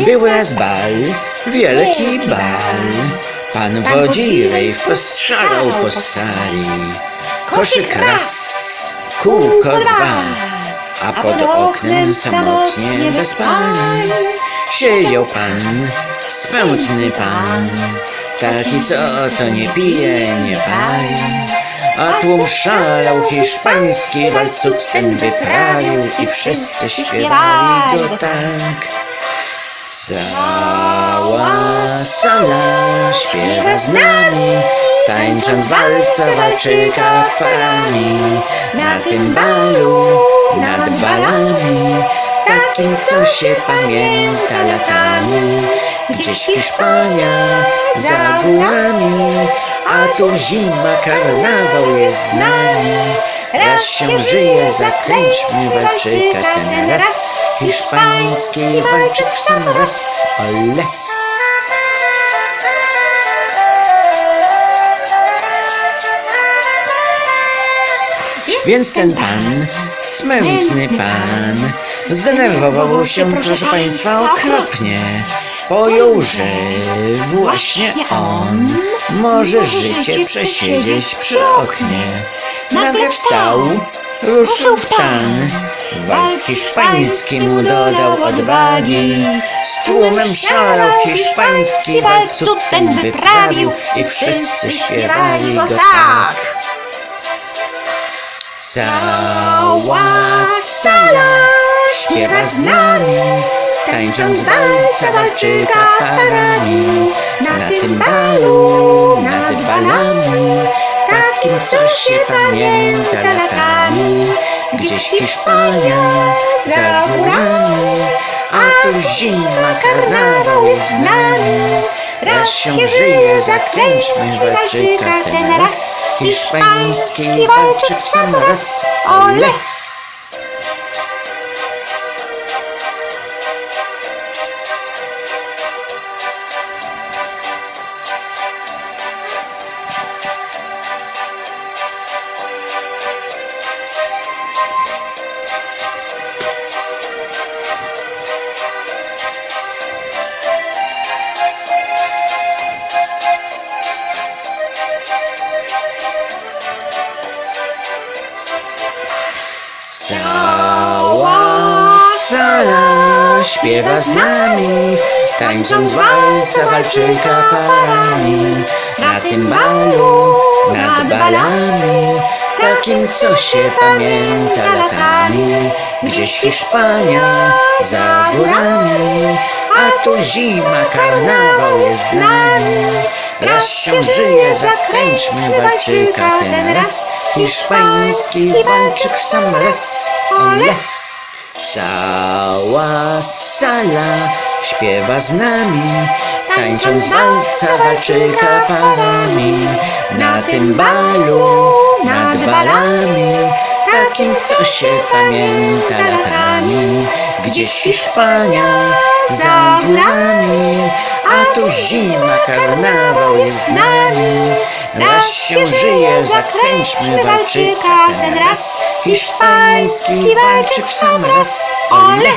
Był raz bal, wielki bal. Pan wodzirej postrzelał po sali. Koszyk raz, kółko dwa, a pod oknem samotnie bez pani siedział pan, smętny pan. Taki co to nie pije, nie pali. A tłum szalał hiszpański walców ten wyprawił i wszyscy śpiewali go tak. Cała sala śpiewa z nami, tańcząc walca walczyka parami. Na tym balu, nad balami, takim co się pamięta latami. Gdzieś Hiszpania za górami, a tu zima, karnawał jest z nami. Raz się żyje, zakręćmy walczyka ten raz. Hiszpański walczyk w sam raz, ole. Więc ten pan, smętny pan, zdenerwował się, proszę państwa, okropnie. Pojął, że właśnie on może życie przesiedzieć przy oknie. Nagle wstał, ruszył w stan. Walc hiszpański mu dodał odwagi. Z tłumem szalał hiszpański walców ten wyprawił i wszyscy śpiewali go tak. Cała sala śpiewa z nami, tańcząc walca walczyka parami. Na tym balu, nad balami, takim co się pamięta latami. Gdzieś Hiszpania za górami, a tu zima, karnawał jest z nami. Raz się żyje, zakręćmy walczyka ten raz. Hiszpański walczyk sam raz, ole! Śpiewa z nami, tańcząc walca walczyka parami. Na tym balu, nad balami, takim co się pamięta latami. Gdzieś Hiszpania za górami, a tu zima, karnawał jest z nami. Raz się żyje, zakręćmy walczyka ten raz. Hiszpański walczyk w sam raz, ole! Cała sala śpiewa z nami, tańcząc walca walczyka parami. Na tym balu, nad balami, takim co się pamięta latami. Gdzieś Hiszpania za górami, a tu zima, karnawał jest z nami. Raz się żyje, zakręćmy walczyka ten raz. Hiszpański walczyk w sam raz, ole!